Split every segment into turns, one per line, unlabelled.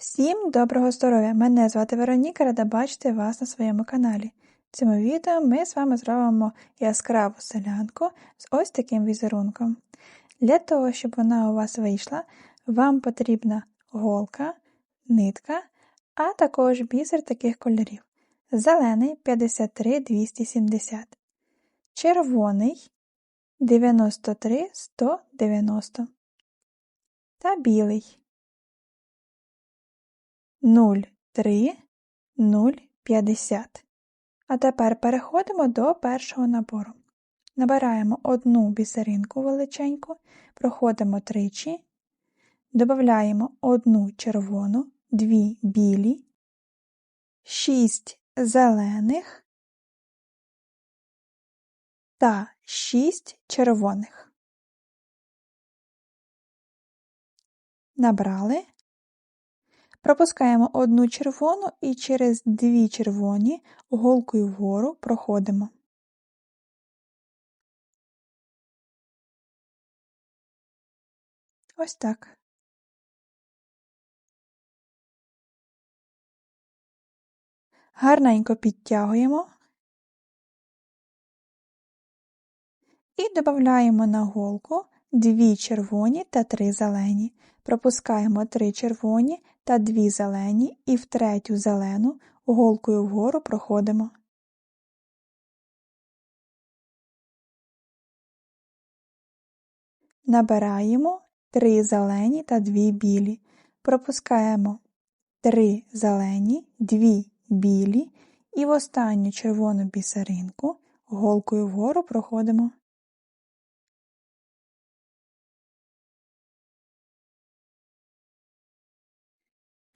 Всім доброго здоров'я! Мене звати Вероніка, рада бачити вас на своєму каналі. В цьому відео ми з вами зробимо яскраву селянку з ось таким візерунком. Для того, щоб вона у вас вийшла, вам потрібна голка, нитка, а також бісер таких кольорів. Зелений 53 270, червоний 93 190 та білий 0,3, 0,50. А тепер переходимо до першого набору. Набираємо одну бісеринку величеньку, проходимо тричі, додаємо одну червону, дві білі, шість зелених та шість червоних. Набрали Пропускаємо одну червону і через дві червоні голкою вгору проходимо. Ось так. Гарненько підтягуємо і додаємо на голку дві червоні та три зелені. Пропускаємо три червоні та дві зелені і в третю зелену голкою вгору проходимо. Набираємо три зелені та дві білі. Пропускаємо три зелені, дві білі і в останню червону бісеринку голкою вгору проходимо.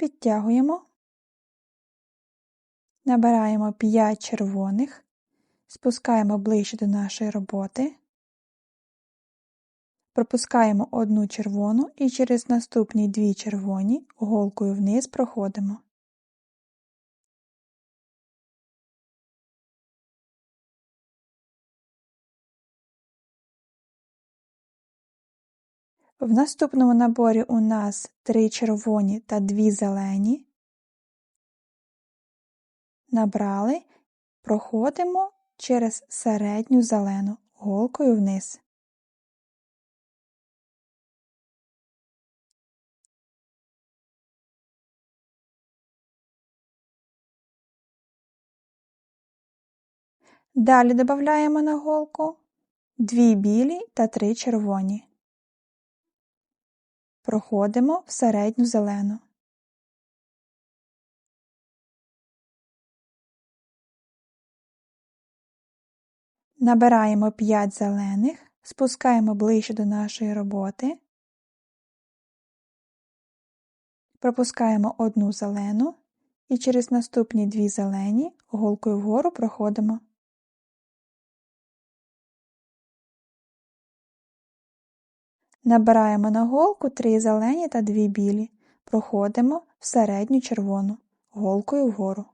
Підтягуємо, набираємо 5 червоних, спускаємо ближче до нашої роботи, пропускаємо одну червону і через наступні дві червоні голкою вниз проходимо. В наступному наборі у нас три червоні та дві зелені. Набрали, проходимо через середню зелену голкою вниз. Далі додаємо на голку дві білі та три червоні проходимо в середню зелену. Набираємо 5 зелених, спускаємо ближче до нашої роботи, пропускаємо одну зелену і через наступні дві зелені голкою вгору проходимо. Набираємо на голку три зелені та дві білі, проходимо в середню червону, голкою вгору.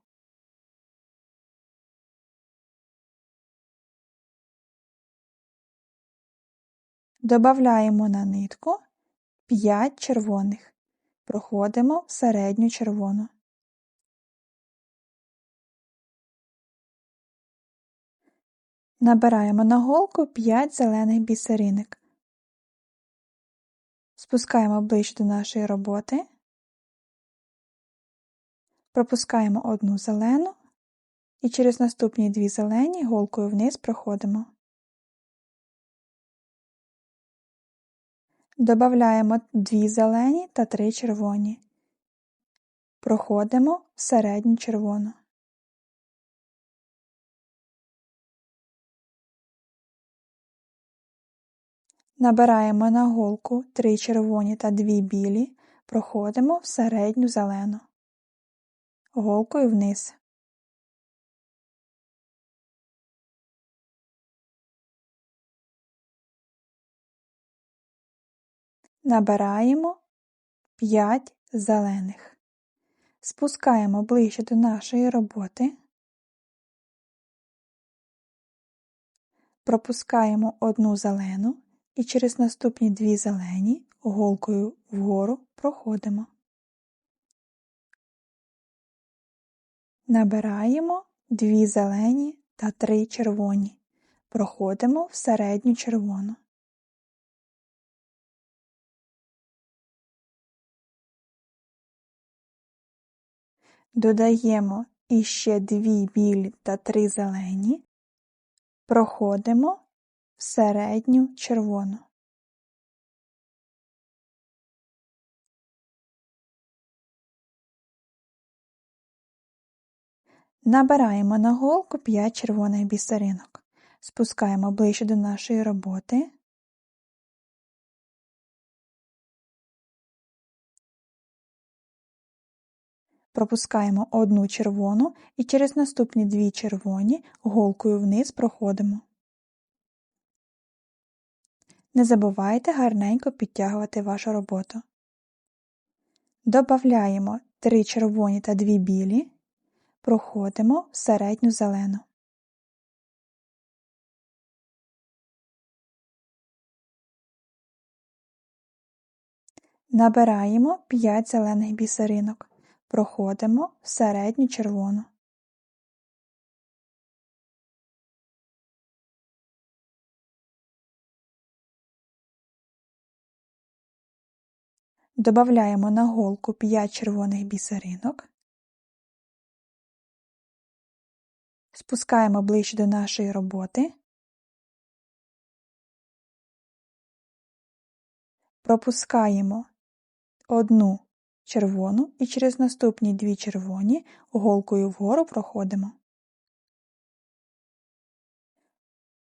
Добавляємо на нитку 5 червоних, проходимо в середню червону. Набираємо на голку 5 зелених бісеринок. Спускаємо ближче до нашої роботи, пропускаємо одну зелену і через наступні дві зелені голкою вниз проходимо. Добавляємо дві зелені та три червоні. Проходимо в середню червону. Набираємо на голку три червоні та дві білі, проходимо в середню зелену, голкою вниз. Набираємо 5 зелених. Спускаємо ближче до нашої роботи. Пропускаємо одну зелену і через наступні дві зелені голкою вгору проходимо. Набираємо дві зелені та три червоні. Проходимо в середню червону. Додаємо іще дві білі та три зелені. Проходимо середню червону. Набираємо на голку 5 червоних бісеринок. Спускаємо ближче до нашої роботи. Пропускаємо одну червону і через наступні дві червоні голкою вниз проходимо. Не забувайте гарненько підтягувати вашу роботу. Добавляємо 3 червоні та 2 білі, проходимо в середню зелену. Набираємо 5 зелених бісеринок, проходимо в середню червону. Добавляємо на голку 5 червоних бісеринок, спускаємо ближче до нашої роботи, пропускаємо одну червону і через наступні дві червоні голкою вгору проходимо.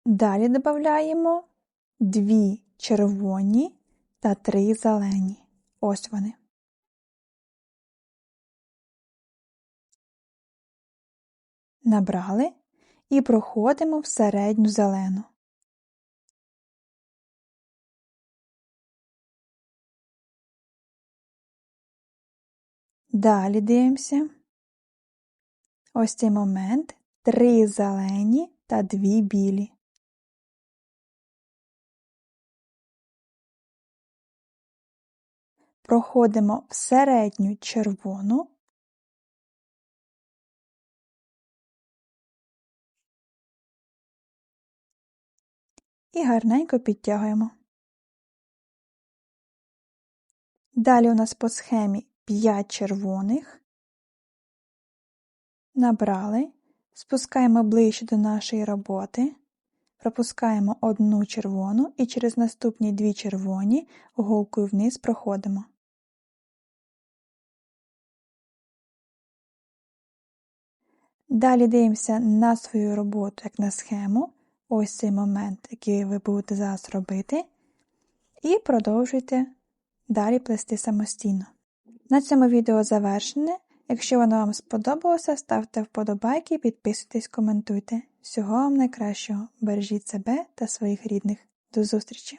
Далі додаємо дві червоні та три зелені. Ось вони. Набрали і проходимо в середню зелену. Далі дивимося. Ось цей момент три зелені та дві білі. Проходимо в середню червону. І гарненько підтягуємо. Далі у нас по схемі 5 червоних, набрали, спускаємо ближче до нашої роботи, пропускаємо одну червону і через наступні дві червоні голкою вниз проходимо. Далі дивимося на свою роботу, як на схему, ось цей момент, який ви будете зараз робити, і продовжуйте далі плести самостійно. На цьому відео завершене. Якщо воно вам сподобалося, ставте вподобайки, підписуйтесь, коментуйте. Всього вам найкращого! Бережіть себе та своїх рідних. До зустрічі!